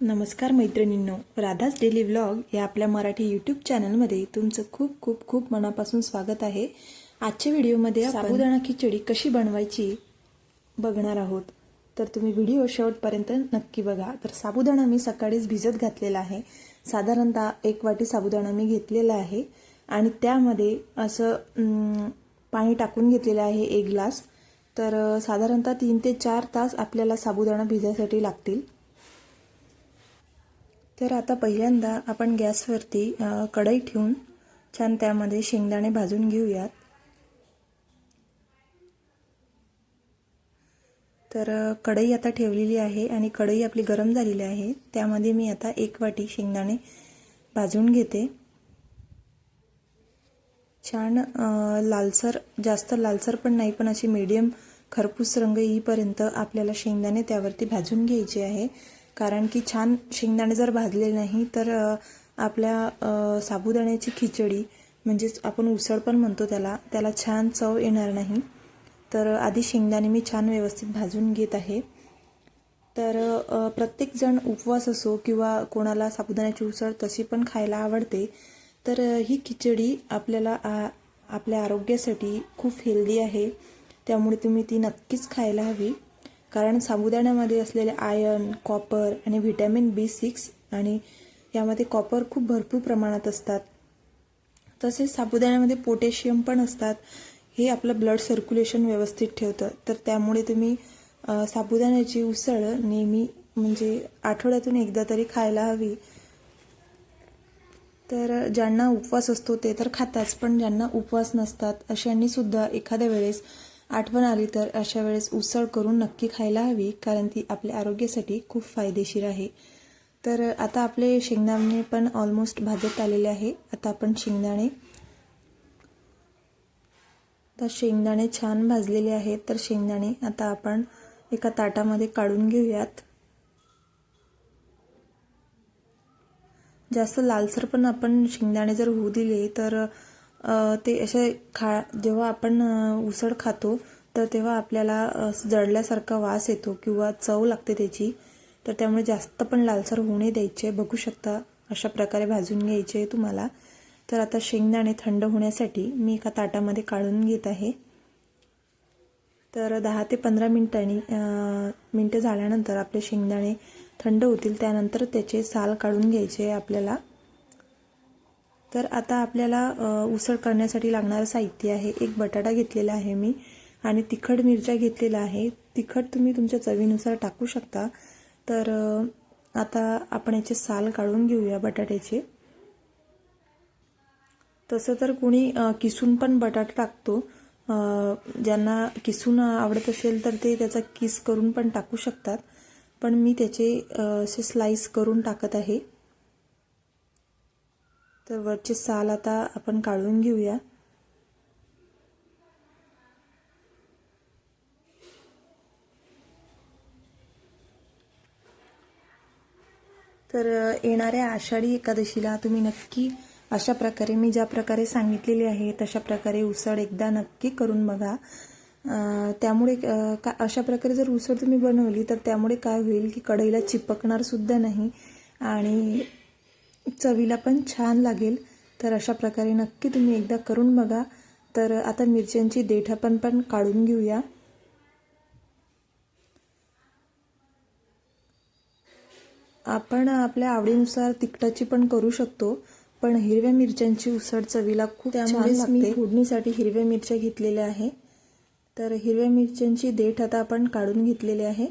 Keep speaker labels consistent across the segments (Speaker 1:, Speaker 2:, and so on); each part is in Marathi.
Speaker 1: नमस्कार मैत्रिणींनो राधाच डेली व्लॉग या आपल्या मराठी यूट्यूब चॅनलमध्ये तुमचं खूप खूप खूप मनापासून स्वागत आहे. आजच्या व्हिडिओमध्ये साबुदाणा खिचडी कशी बनवायची बघणार आहोत. तर तुम्ही व्हिडिओ शेवटपर्यंत नक्की बघा. तर साबुदाणा मी सकाळीच भिजत घातलेला आहे. साधारणतः एक वाटी साबुदाणा मी घेतलेला आहे. आणि त्यामध्ये असं पाणी टाकून घेतलेलं आहे एक ग्लास. तर साधारणतः तीन ते चार तास आपल्याला साबुदाणा भिजायसाठी लागतील. तर आता पहिल्यांदा आपण गॅसवरती कढई ठेवून छान त्यामध्ये शेंगदाणे भाजून घेऊयात. तर कढई आता ठेवलेली आहे आणि कढई आपली गरम झालेली आहे. त्यामध्ये मी आता एक वाटी शेंगदाणे भाजून घेते. छान लालसर जास्त लालसर पण नाही पण अशी मीडियम खरपूस रंग येईपर्यंत आपल्याला शेंगदाणे त्यावरती भाजून घ्यायचे आहे. कारण की छान शेंगदाणे जर भाजले नाही तर आपल्या साबुदाण्याची खिचडी म्हणजेच आपण उसळ पण म्हणतो त्याला त्याला छान चव येणार नाही. तर आधी शेंगदाणे मी छान व्यवस्थित भाजून घेत आहे. तर प्रत्येकजण उपवास असो किंवा कोणाला साबुदाण्याची उसळ तशी पण खायला आवडते तर ही खिचडी आपल्याला आ, आपल्या आरोग्यासाठी खूप हेल्दी आहे. त्यामुळे तुम्ही ती नक्कीच खायला हवी. कारण साबुदाण्यामध्ये असलेले आयर्न कॉपर आणि व्हिटॅमिन बी सिक्स आणि यामध्ये कॉपर खूप भरपूर प्रमाणात असतात. तसेच साबुदाण्यामध्ये पोटॅशियम पण असतात. हे आपलं ब्लड सर्क्युलेशन व्यवस्थित ठेवतं. तर त्यामुळे तुम्ही साबुदाण्याची उसळ नेहमी म्हणजे आठवड्यातून एकदा तरी खायला हवी. तर ज्यांना उपवास असतो ते तर खाताच पण ज्यांना उपवास नसतात अशांनीसुद्धा एखाद्या वेळेस आठवण आली तर अशा वेळेस उसळ करून नक्की खायला हवी कारण ती आपल्या आरोग्यासाठी खूप फायदेशीर आहे. तर आता आपले शेंगदाणे पण ऑलमोस्ट भाजत आलेले आहे. आता आपण शेंगदाणे तर शेंगदाणे छान भाजलेले आहेत. तर शेंगदाणे आता आपण एका ताटामध्ये काढून घेऊयात. जास्त लालसर पण आपण शेंगदाणे जर होऊ दिले तर ते असे खा जेव्हा आपण उसळ खातो तर तेव्हा आपल्याला जळल्यासारखा वास येतो किंवा चव लागते त्याची. तर त्यामुळे जास्त पण लालसर होऊ नये द्यायचे. बघू शकता अशा प्रकारे भाजून घ्यायचे तुम्हाला. तर आता शेंगदाणे थंड होण्यासाठी मी एका ताटामध्ये काढून घेत आहे. तर दहा ते पंधरा मिनटांनी मिनटं झाल्यानंतर आपले शेंगदाणे थंड होतील. त्यानंतर त्याचे साल काढून घ्यायचे आपल्याला. तर आता आपल्याला उसळ करण्यासाठी लागणारं साहित्य आहे. एक बटाटा घेतलेला आहे मी आणि तिखट मिरच्या घेतलेल्या आहे. तिखट तुम्ही तुमच्या चवीनुसार टाकू शकता. तर आता आपण याचे साल काढून घेऊया बटाट्याचे. तसं तर कोणी किसून पण बटाटा टाकतो. ज्यांना किसून आवडत असेल तर ते त्याचा किस करून पण टाकू शकतात. पण मी त्याचे असे स्लाईस करून टाकत आहे. तर वरचे साल आता आपण काढून घेऊया. तर येणाऱ्या आषाढी एकादशीला तुम्ही नक्की अशा प्रकारे मी ज्या प्रकारे सांगितलेली आहे तशा प्रकारे उसळ एकदा नक्की करून बघा. त्यामुळे का अशा प्रकारे जर उसळ तुम्ही बनवली तर त्यामुळे काय होईल की कढईला चिपकणार सुद्धा नाही आणि चवीला पण छान लागेल. तर अशा प्रकारे नक्की तुम्ही एकदा करून बघा. तर आता मिरच्यांची देठ आपण पण काढून घेऊया. आपण आपल्या आवडीनुसार तिखटाची पण करू शकतो. पण हिरव्या मिरच्यांची उसळ चवीला खूप छान लागते. फोडणीसाठी हिरव्या मिरच्या घेतलेल्या आहे. तर हिरव्या मिरच्यांची देठ आता आपण काढून घेतलेली आहे.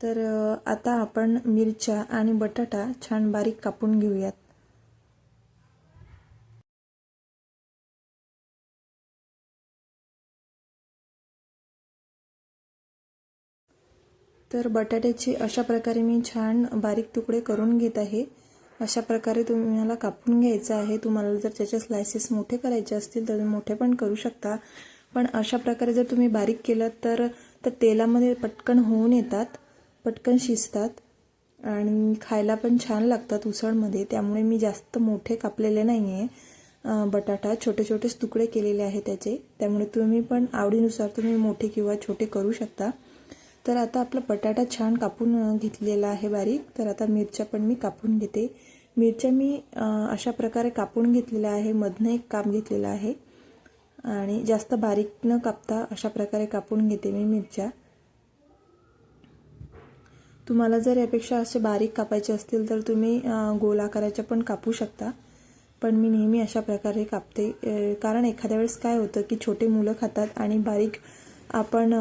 Speaker 1: तर आता आपण मिरच्या आणि बटाटा छान बारीक कापून घेऊयात. तर बटाट्याची अशा प्रकारे मी छान बारीक तुकडे करून घेत आहे. अशा प्रकारे तुम्हाला कापून घ्यायचं आहे. तुम्हाला जर त्याचे स्लायसेस मोठे करायचे असतील तर मोठे पण करू शकता. पण अशा प्रकारे जर तुम्ही बारीक केलं तर तर तेलामध्ये पटकन होऊन येतात. पटकन शिजतात आणि खायला पण छान लागतात उसळमध्ये. त्यामुळे मी जास्त मोठे कापलेले नाही आहे बटाटा छोटे छोटेच तुकडे केलेले आहे त्याचे. त्यामुळे तुम्ही पण आवडीनुसार तुम्ही मोठे किंवा छोटे करू शकता. तर आता आपला बटाटा छान कापून घेतलेला आहे बारीक. तर आता मिरच्या पण मी कापून घेते. मिरच्या मी अशा प्रकारे कापून घेतलेल्या आहे. मधनं एक काप घेतलेला आहे. आणि जास्त बारीक न कापता अशा प्रकारे कापून घेते मी मिरच्या. तुम्हाला जर यापेक्षा असे बारीक कापायचे असतील तर तुम्ही गोल आकाराच्या पण कापू शकता. पण मी नेहमी अशा प्रकारे कापते. कारण एखाद्या वेळेस काय होतं की छोटे मुलं खातात आणि बारीक आपण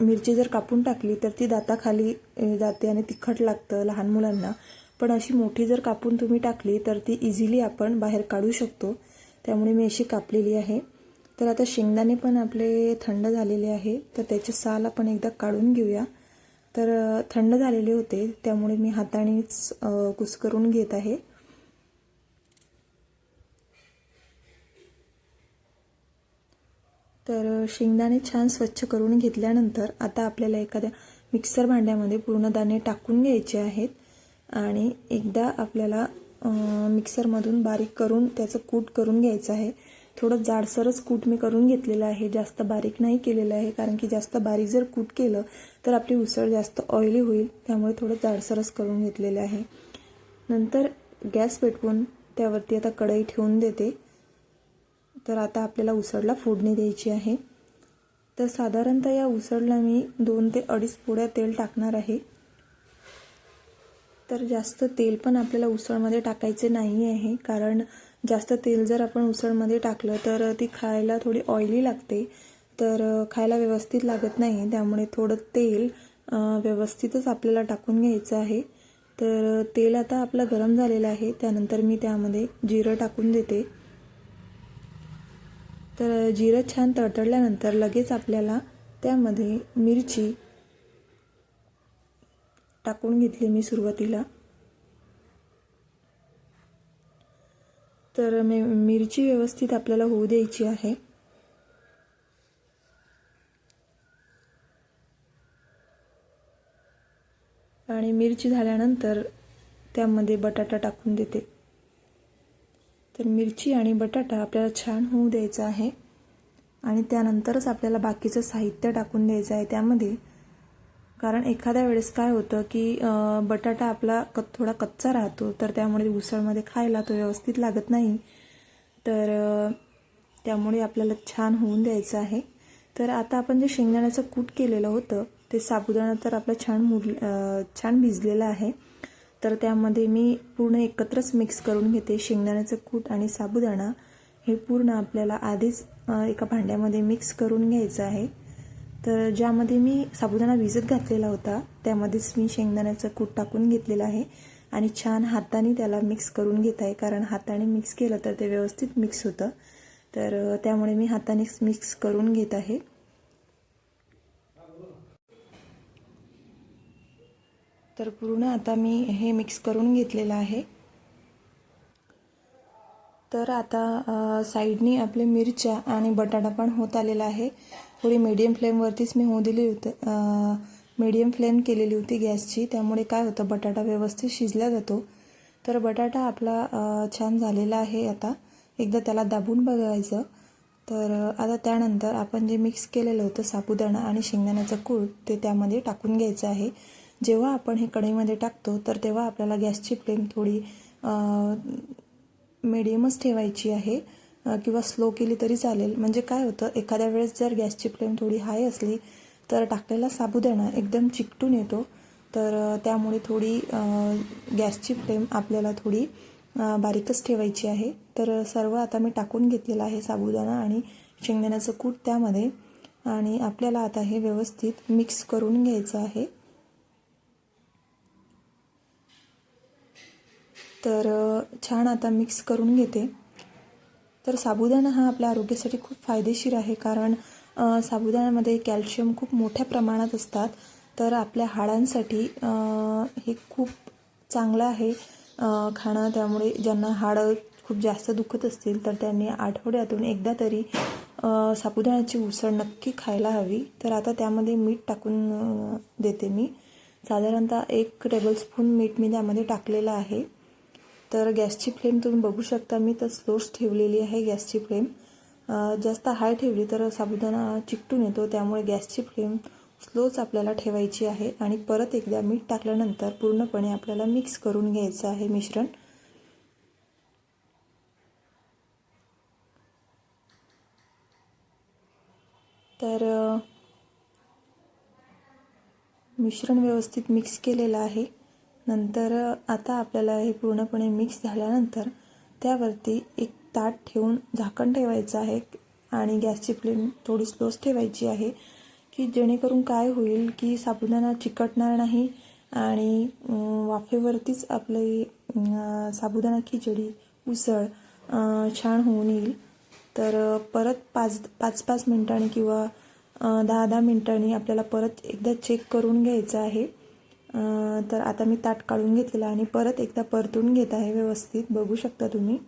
Speaker 1: मिरची जर कापून टाकली तर ती दाताखाली जाते आणि तिखट लागतं लहान मुलांना. पण अशी मोठी जर कापून तुम्ही टाकली तर ती इझिली आपण बाहेर काढू शकतो. त्यामुळे मी अशी कापलेली आहे. तर आता शेंगदाणे पण आपले थंड झालेले आहे. तर त्याचे साल आपण एकदा काढून घेऊया. तर थंड झालेले होते त्यामुळे मी हातानेच अ, कुस्करून घेत आहे. तर शेंगदाणे छान स्वच्छ करून घेतल्यानंतर आता आपल्याला एखाद्या मिक्सर भांड्यामध्ये पूर्ण दाणे टाकून घ्यायचे आहेत आणि एकदा आपल्याला मिक्सरमधून बारीक करून त्याचं कूट करून घ्यायचं आहे. थोडं जाडसरच कूट मी करून घेतलेलं आहे. जास्त बारीक नाही केलेलं आहे. कारण की जास्त बारीक जर कूट केलं तर आपली उसळ जास्त ऑइली होईल. त्यामुळे थोडं जाडसरच करून घेतलेलं आहे. नंतर गॅस पेटवून त्यावरती आता कढई ठेवून देते. तर आता आपल्याला उसळला फोडणी द्यायची आहे. तर साधारणतः या उसळला मी दोन ते अडीच पोळ्या तेल टाकणार आहे. तर जास्त तेल पण आपल्याला उसळमध्ये टाकायचे नाही आहे. कारण जास्त तेल जर आपण उसळमध्ये टाकलं तर ती खायला थोडी ऑइली लागते. तर खायला व्यवस्थित लागत नाही. त्यामुळे थोडं तेल व्यवस्थितच आपल्याला टाकून घ्यायचं आहे. तर तेल आता आपलं गरम झालेलं आहे. त्यानंतर मी त्यामध्ये जिरं टाकून देते. तर जिरं छान तडतडल्यानंतर लगेच आपल्याला त्यामध्ये मिरची टाकून घेतली मी सुरुवातीला. तर मी मिरची व्यवस्थित आपल्याला होऊ द्यायची आहे. आणि मिरची झाल्यानंतर त्यामध्ये बटाटा टाकून देते. तर मिरची आणि बटाटा आपल्याला छान होऊ द्यायचा आहे. आणि त्यानंतरच आपल्याला बाकीचं साहित्य टाकून द्यायचं आहे. त्यामध्ये कारण एखाद्या वेळेस काय होतं की बटाटा आपला क थोडा कच्चा राहतो तर त्यामुळे उसळमध्ये खायला तो व्यवस्थित लागत नाही. तर त्यामुळे आपल्याला छान होऊन द्यायचं आहे. तर आता आपण जे शेंगदाण्याचं कूट केलेलं होतं ते साबुदाणा तर आपलं छान मुर छान भिजलेलं आहे. तर त्यामध्ये मी पूर्ण एकत्रच मिक्स करून घेते शेंगदाण्याचं कूट आणि साबुदाणा. हे पूर्ण आपल्याला आधीच एका भांड्यामध्ये मिक्स करून घ्यायचं आहे. तर ज्यामध्ये मी साबुदाणा भिजत घातलेला होता त्यामध्येच मी शेंगदाण्याचं कूट टाकून घेतलेलं आहे आणि छान हाताने त्याला मिक्स करून घेत आहे. कारण हाताने मिक्स केलं तर ते व्यवस्थित मिक्स होतं. तर त्यामुळे मी हातानेच मिक्स करून घेत आहे. तर पूर्ण आता मी हे मिक्स करून घेतलेलं आहे. तर आता साईडनी आपले मिरच्या आणि बटाटा पण होत आलेला आहे. थोडी मीडियम फ्लेमवरतीच मी होऊ दिली होती. मीडियम फ्लेम केलेली होती गॅसची. त्यामुळे काय होतं बटाटा व्यवस्थित शिजला जातो. तर बटाटा आपला छान झालेला आहे आता. एकदा त्याला दाबून बघायचं. तर आता त्यानंतर आपण जे मिक्स केलेलं होतं साबुदाणा आणि शेंगदाण्याचं कूळ ते त्यामध्ये टाकून घ्यायचं आहे. जेव्हा आपण हे कढईमध्ये टाकतो तर तेव्हा आपल्याला गॅसची फ्लेम थोडी मीडियमच ठेवायची आहे. किंवा स्लो केली तरी चालेल. म्हणजे काय होतं एखाद्या वेळेस जर गॅसची फ्लेम थोडी हाय असली तर टाकलेला साबुदाणा एकदम चिकटून येतो. तर त्यामुळे थोडी गॅसची फ्लेम आपल्याला थोडी बारीकच ठेवायची आहे. तर सर्व आता मी टाकून घेतलेलं आहे साबुदाणा आणि शेंगदाण्याचं कूट त्यामध्ये. आणि आपल्याला आता हे व्यवस्थित मिक्स करून घ्यायचं आहे. तर छान आता मिक्स करून घेते. तर साबुदाणा हा आपल्या आरोग्यासाठी खूप फायदेशीर आहे कारण साबुदाण्यामध्ये कॅल्शियम खूप मोठ्या प्रमाणात असतात. तर आपल्या हाडांसाठी हे खूप चांगलं आहे खाणं. त्यामुळे ज्यांना हाडं खूप जास्त दुखत असतील तर त्यांनी आठवड्यातून एकदा तरी साबुदाण्याची उसळ नक्की खायला हवी. तर आता त्यामध्ये मीठ टाकून देते मी. साधारणतः एक टेबलस्पून मीठ मी त्यामध्ये टाकलेलं आहे. तर गॅसची फ्लेम तुम्ही बघू शकता मी तर स्लोच ठेवलेली आहे गॅसची फ्लेम. जास्त हाय ठेवली तर साबुदाणा चिकटून येतो त्यामुळे गॅसची फ्लेम स्लोच आपल्याला ठेवायची आहे. आणि परत एकदा मीठ टाकल्यानंतर पूर्णपणे आपल्याला मिक्स करून घ्यायचं आहे मिश्रण. तर मिश्रण व्यवस्थित मिक्स केलेलं आहे. नंतर आता आपल्याला हे पूर्णपणे मिक्स झाल्यानंतर त्यावरती एक ताट ठेवून झाकण ठेवायचं आहे आणि गॅसची फ्लेम थोडी स्लोच ठेवायची आहे की जेणेकरून काय होईल की साबुदाणा चिकटणार नाही आणि वाफेवरतीच आपली साबुदाणा खिचडी उसळ छान होऊन येईल. तर परत पाच पाच पाच मिनिटांनी किंवा दहा दहा मिनिटांनी आपल्याला परत एकदा चेक करून घ्यायचं आहे. तर आता मी ताट काढून घेतलेलं आहे आणि परत एकदा परतून घेत आहे व्यवस्थित. बघू शकता तुम्ही.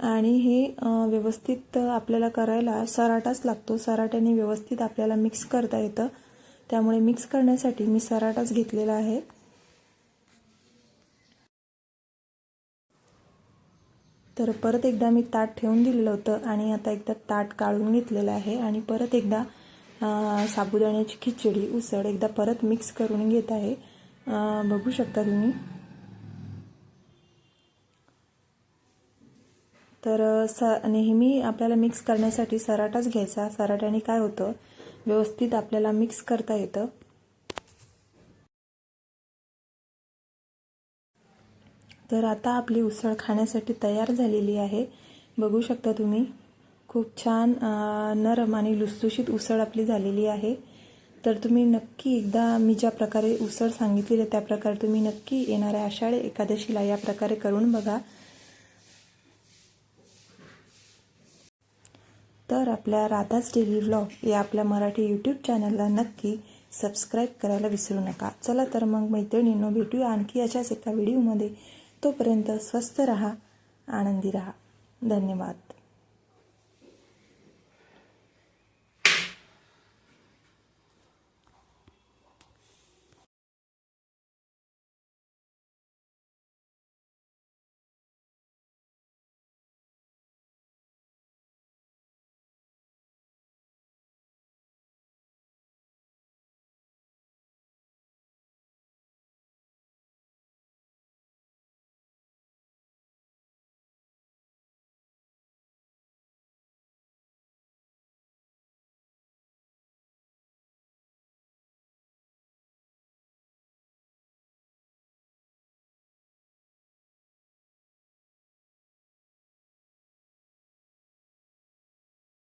Speaker 1: आणि हे व्यवस्थित आपल्याला करायला सराटाच लागतो. सराट्याने व्यवस्थित आपल्याला मिक्स करता येतं. त्यामुळे मिक्स करण्यासाठी मी सराटाच घेतलेला आहे. तर परत एकदा मी ताट ठेवून दिलेलं होतं आणि आता एकदा ताट काढून घेतलेलं आहे आणि परत एकदा साबुदाण्याची खिचडी उसळ एकदा परत मिक्स करून घेत आहे. बघू शकता तुम्ही. तर स नेहमी आपल्याला मिक्स करण्यासाठी सराटाच घ्यायचा. सराट्याने काय होतं? व्यवस्थित आपल्याला मिक्स करता येतं. तर आता आपली उसळ खाण्यासाठी तयार झालेली आहे. बघू शकता तुम्ही. खूप छान नरम आणि लुसलुशीत उसळ आपली झालेली आहे. तर तुम्ही नक्की एकदा मी ज्या प्रकारे उसळ सांगितलेली आहे त्या प्रकारे तुम्ही नक्की येणाऱ्या आषाढी एकादशीला या प्रकारे करून बघा. तर आपल्या राधाच डेली व्लॉग या आपल्या मराठी यूट्यूब चॅनलला नक्की सबस्क्राईब करायला विसरू नका. चला तर मग मैत्रिणींनो भेटूया आणखी अशाच एका व्हिडिओमध्ये तोपर्यंत स्वस्त रहा आनंदी रहा. धन्यवाद.